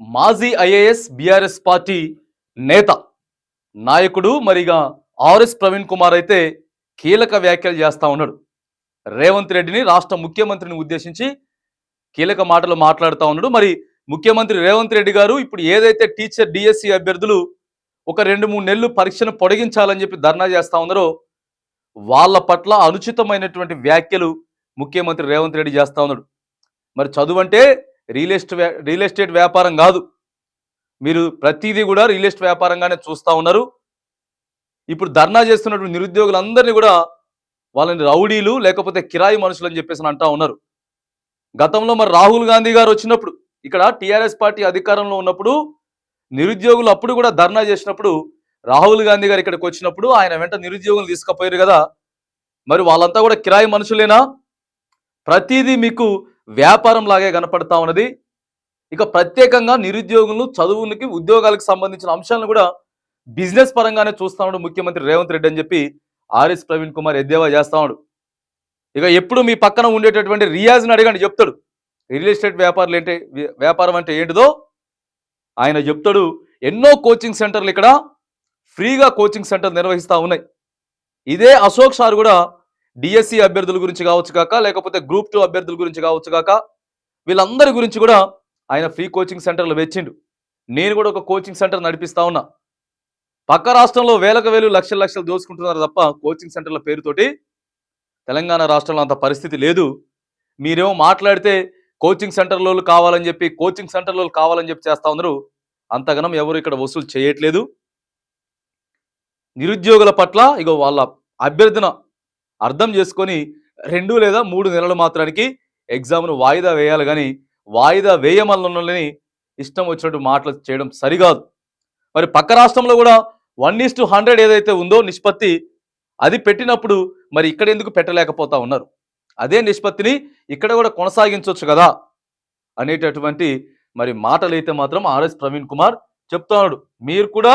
మాజీ IAS BRS party నేత నాయకుడు మరిగా ఆర్ఎస్ ప్రవీణ్ కుమార్ అయితే కీలక వ్యాఖ్యలు చేస్తూ ఉన్నాడు. రేవంత్ రెడ్డిని రాష్ట్ర ముఖ్యమంత్రిని ఉద్దేశించి కీలక మాటలు మాట్లాడుతూ ఉన్నాడు. మరి ముఖ్యమంత్రి రేవంత్ రెడ్డి గారు ఇప్పుడు ఏదైతే టీచర్ డిఎస్సి అభ్యర్థులు ఒక రెండు మూడు నెలలు పరీక్షను పొడిగించాలని చెప్పి ధర్నా చేస్తూ ఉన్నారో వాళ్ళ పట్ల అనుచితమైనటువంటి వ్యాఖ్యలు ముఖ్యమంత్రి రేవంత్ రెడ్డి చేస్తూ ఉన్నాడు. మరి చదువు అంటే రియల్ ఎస్టేట్ రియల్ ఎస్టేట్ వ్యాపారం కాదు. మీరు ప్రతిదీ కూడా రియల్ ఎస్టేట్ వ్యాపారంగానే చూస్తూ ఉన్నారు. ఇప్పుడు ధర్నా చేస్తున్నటువంటి నిరుద్యోగులందరినీ కూడా వాళ్ళని రౌడీలు లేకపోతే కిరాయి మనుషులు అని చెప్పేసి అంటా ఉన్నారు. గతంలో మరి రాహుల్ గాంధీ గారు వచ్చినప్పుడు ఇక్కడ టీఆర్ఎస్ పార్టీ అధికారంలో ఉన్నప్పుడు నిరుద్యోగులు అప్పుడు కూడా ధర్నా చేసినప్పుడు రాహుల్ గాంధీ గారు ఇక్కడికి వచ్చినప్పుడు ఆయన వెంట నిరుద్యోగులు తీసుకుపోయారు కదా. మరి వాళ్ళంతా కూడా కిరాయి మనుషులేనా? ప్రతిదీ మీకు వ్యాపారం లాగే కనపడతా ఉన్నది. ఇక ప్రత్యేకంగా నిరుద్యోగులు చదువులకి ఉద్యోగాలకు సంబంధించిన అంశాలను కూడా బిజినెస్ పరంగానే చూస్తా ముఖ్యమంత్రి రేవంత్ రెడ్డి అని చెప్పి ఆర్ఎస్ ప్రవీణ్ కుమార్ ఎద్దేవా చేస్తా ఇక ఎప్పుడు మీ పక్కన ఉండేటటువంటి రియాజ్ని అడగండి చెప్తాడు. రియల్ ఎస్టేట్ వ్యాపారులు ఏంటి వ్యాపారం అంటే ఏంటిదో ఆయన చెప్తాడు. ఎన్నో కోచింగ్ సెంటర్లు ఇక్కడ ఫ్రీగా కోచింగ్ సెంటర్ నిర్వహిస్తూ ఉన్నాయి. ఇదే అశోక్ సార్ కూడా డిఎస్సి అభ్యర్థుల గురించి కావచ్చు కాక లేకపోతే గ్రూప్ టూ అభ్యర్థుల గురించి కావచ్చు కాక వీళ్ళందరి గురించి కూడా ఆయన ఫ్రీ కోచింగ్ సెంటర్లు వెచ్చిండు. నేను కూడా ఒక కోచింగ్ సెంటర్ నడిపిస్తా ఉన్నా. పక్క రాష్ట్రంలో వేలకు వేలు లక్షల లక్షలు దోసుకుంటున్నారు తప్ప కోచింగ్ సెంటర్ల పేరుతోటి తెలంగాణ రాష్ట్రంలో అంత పరిస్థితి లేదు. మీరేమో మాట్లాడితే కోచింగ్ సెంటర్లో కావాలని చెప్పి కోచింగ్ సెంటర్లో కావాలని చెప్పి చేస్తా ఉన్నారు. అంతగనం ఎవరు ఇక్కడ వసూలు చేయట్లేదు. నిరుద్యోగుల పట్ల ఇగో వాళ్ళ అభ్యర్థన అర్థం చేసుకొని రెండు లేదా మూడు నెలలు మాత్రానికి ఎగ్జామ్ను వాయిదా వేయాలి కానీ వాయిదా వేయమల్లని ఇష్టం వచ్చినట్టు మాటలు చేయడం సరికాదు. మరి పక్క రాష్ట్రంలో కూడా వన్ ఈస్ టు హండ్రెడ్ ఏదైతే ఉందో నిష్పత్తి అది పెట్టినప్పుడు మరి ఇక్కడ ఎందుకు పెట్టలేకపోతా ఉన్నారు? అదే నిష్పత్తిని ఇక్కడ కూడా కొనసాగించవచ్చు కదా అనేటటువంటి మరి మాటలు అయితే మాత్రం ఆర్ఎస్ ప్రవీణ్ కుమార్ చెప్తున్నాడు మీరు కూడా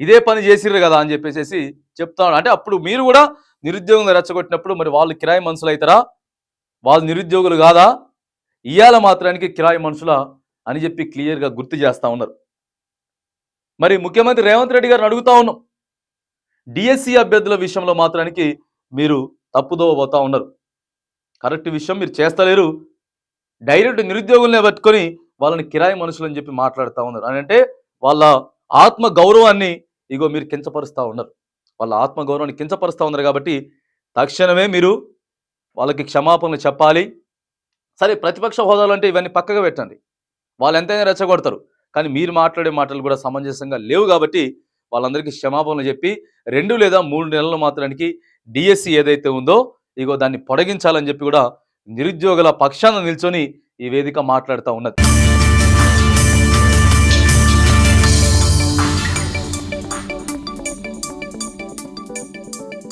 ఇదే పని చేసిర్రు కదా అని చెప్పేసి చెప్తున్నాడు అంటే అప్పుడు మీరు కూడా నిరుద్యోగం రెచ్చగొట్టినప్పుడు మరి వాళ్ళు కిరాయి మనుషులు అవుతారా? వాళ్ళు నిరుద్యోగులు కాదా? ఇయ్యాల మాత్రానికి కిరాయి మనుషుల అని చెప్పి క్లియర్గా గుర్తు చేస్తా ఉన్నారు. మరి ముఖ్యమంత్రి రేవంత్ రెడ్డి గారిని అడుగుతా ఉన్నాం. డిఎస్సి అభ్యర్థుల విషయంలో మాత్రానికి మీరు తప్పుదోవ పోతా ఉన్నారు. కరెక్ట్ విషయం మీరు చేస్తలేరు. డైరెక్ట్ నిరుద్యోగులనే పట్టుకొని వాళ్ళని కిరాయి మనుషులు అని చెప్పి మాట్లాడుతూ ఉన్నారు. అని అంటే వాళ్ళ ఆత్మ గౌరవాన్ని ఇగో మీరు కించపరుస్తూ ఉన్నారు. వాళ్ళ ఆత్మగౌరవాన్ని కించపరుస్తూ ఉన్నారు కాబట్టి తక్షణమే మీరు వాళ్ళకి క్షమాపణలు చెప్పాలి. సరే ప్రతిపక్ష హోదాలు అంటే ఇవన్నీ పక్కగా పెట్టండి. వాళ్ళు ఎంతైనా రెచ్చగొడతారు. కానీ మీరు మాట్లాడే మాటలు కూడా సమంజసంగా లేవు కాబట్టి వాళ్ళందరికీ క్షమాపణలు చెప్పి రెండు లేదా మూడు నెలలు మాత్రానికి డిఎస్సి ఏదైతే ఉందో ఇగో దాన్ని పొడిగించాలని చెప్పి కూడా నిరుద్యోగుల పక్షాన నిల్చొని ఈ వేదిక మాట్లాడుతూ ఉన్నది.